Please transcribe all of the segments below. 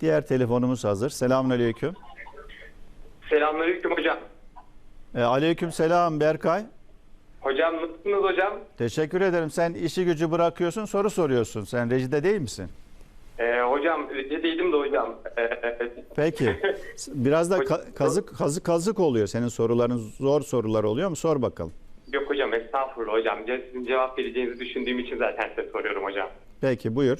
Diğer telefonumuz hazır. Selamünaleyküm. Selamünaleyküm hocam. E, aleyküm selam Berkay. Hocam nasılsınız hocam? Teşekkür ederim. Sen işi gücü bırakıyorsun, soru soruyorsun. Sen rejide değil misin? Ee, hocam değildim de hocam. Ee, Peki. Biraz da ka- kazık kazık kazık oluyor. Senin soruların zor sorular oluyor mu? Sor bakalım. yok hocam estağfurullah hocam. Sizin cevap vereceğinizi düşündüğüm için zaten size soruyorum hocam. Peki buyur.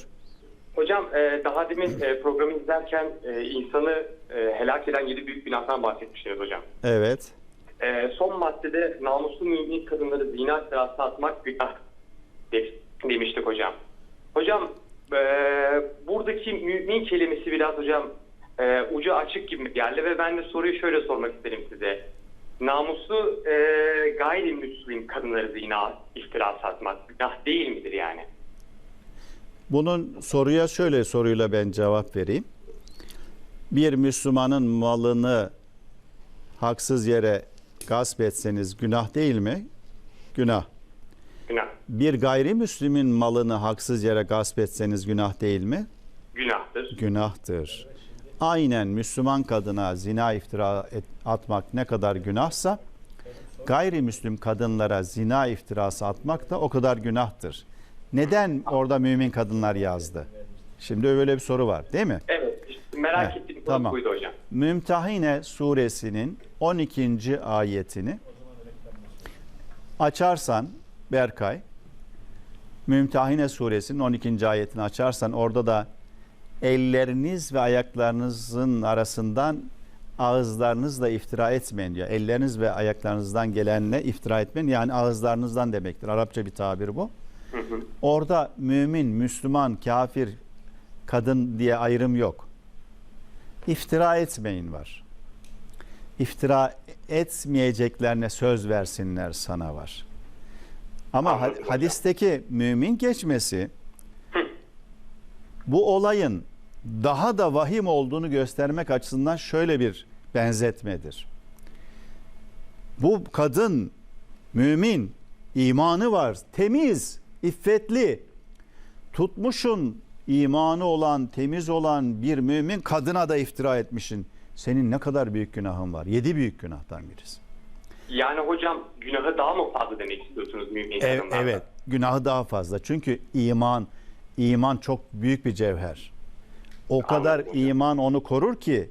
Hocam e, daha demin e, programı izlerken e, insanı e, helak eden yedi büyük günahtan bahsetmiştiniz hocam. Evet. E, son maddede namuslu mümin kadınları zina iftirası atmak günah de- demiştik hocam. Hocam e, buradaki mümin kelimesi biraz hocam e, ucu açık gibi geldi ve ben de soruyu şöyle sormak isterim size. Namuslu e, gayrimüslim kadınları zina iftirası atmak günah değil midir yani? Bunun soruya şöyle soruyla ben cevap vereyim. Bir Müslümanın malını haksız yere gasp etseniz günah değil mi? Günah. Günah. Bir gayrimüslimin malını haksız yere gasp etseniz günah değil mi? Günahtır. Günahtır. Aynen Müslüman kadına zina iftira et- atmak ne kadar günahsa gayrimüslim kadınlara zina iftirası atmak da o kadar günahtır. Neden orada mümin kadınlar yazdı? Şimdi öyle bir soru var değil mi? Evet. işte merak Heh, ettiğim konu tamam. buydu hocam. Mümtehine suresinin 12. ayetini açarsan Berkay Mümtehine suresinin 12. ayetini açarsan orada da elleriniz ve ayaklarınızın arasından ağızlarınızla iftira etmeyin diyor. Elleriniz ve ayaklarınızdan gelenle iftira etmeyin. Yani ağızlarınızdan demektir. Arapça bir tabir bu. Hı hı. Orada mümin, Müslüman, kafir, kadın diye ayrım yok. İftira etmeyin var. İftira etmeyeceklerine söz versinler sana var. Ama Anladım hocam. hadisteki mümin geçmesi bu olayın daha da vahim olduğunu göstermek açısından şöyle bir benzetmedir. Bu kadın mümin, imanı var, temiz, iffetli. Tutmuşun imanı olan, temiz olan bir mümin kadına da iftira etmişin. Senin ne kadar büyük günahın var? Yedi büyük günahtan birisi. Yani hocam günahı daha mı fazla demek istiyorsunuz mümin Evet, evet, günahı daha fazla. Çünkü iman, iman çok büyük bir cevher. O kadar Anladım hocam. iman onu korur ki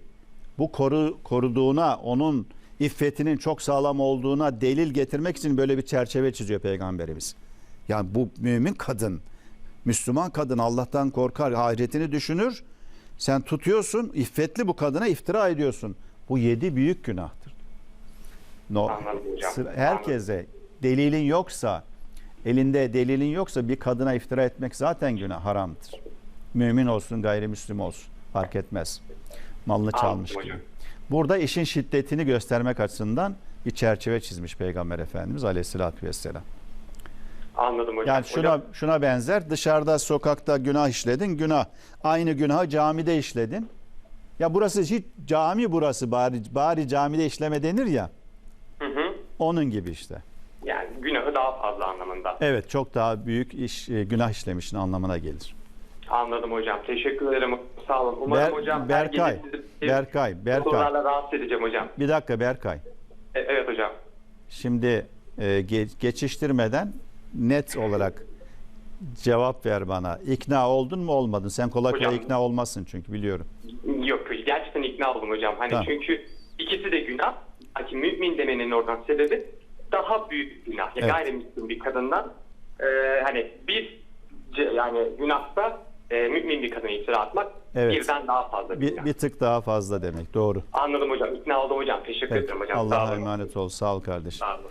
bu koru, koruduğuna, onun iffetinin çok sağlam olduğuna delil getirmek için böyle bir çerçeve çiziyor Peygamberimiz. Yani bu mümin kadın, Müslüman kadın Allah'tan korkar, ahiretini düşünür. Sen tutuyorsun, iffetli bu kadına iftira ediyorsun. Bu yedi büyük günahtır. No, sıra- herkese delilin yoksa, elinde delilin yoksa bir kadına iftira etmek zaten günah, haramdır. Mümin olsun, gayrimüslim olsun fark etmez. Malını çalmış gibi. Burada işin şiddetini göstermek açısından bir çerçeve çizmiş Peygamber Efendimiz Aleyhisselatü Vesselam. Anladım hocam. Yani şuna Hocam, şuna benzer dışarıda sokakta günah işledin günah. Aynı günahı camide işledin. Ya burası hiç cami burası bari, bari camide işleme denir ya. hı hı. Onun gibi işte. Yani günahı daha fazla anlamında. Evet çok daha büyük iş e, günah işlemişin anlamına gelir. Anladım hocam. Teşekkür ederim. Sağ olun. Umarım Ber- hocam Berkay, Berkay, Berkay. sorularla rahatsız edeceğim hocam. Bir dakika Berkay. E- evet hocam. Şimdi e, ge- geçiştirmeden net olarak cevap ver bana. İkna oldun mu olmadın? Sen kolay kolay Hocam- ikna olmazsın çünkü biliyorum. Yok gerçekten ikna oldum hocam. Hani Tamam. çünkü ikisi de günah. Hani mümin demenin oradan sebebi daha büyük günah. Ya Evet. Gayrimüslim bir kadından e, hani bir ce- yani günahsa e, mümin bir kadına iftira atmak Evet. birden daha fazla bir, Bir, günah. bir tık daha fazla demek. Doğru. Anladım hocam. İkna oldum hocam. Teşekkür Peki. ederim hocam. Sağ Allah'a olun. emanet ol. Sağ ol kardeşim. Sağ olun.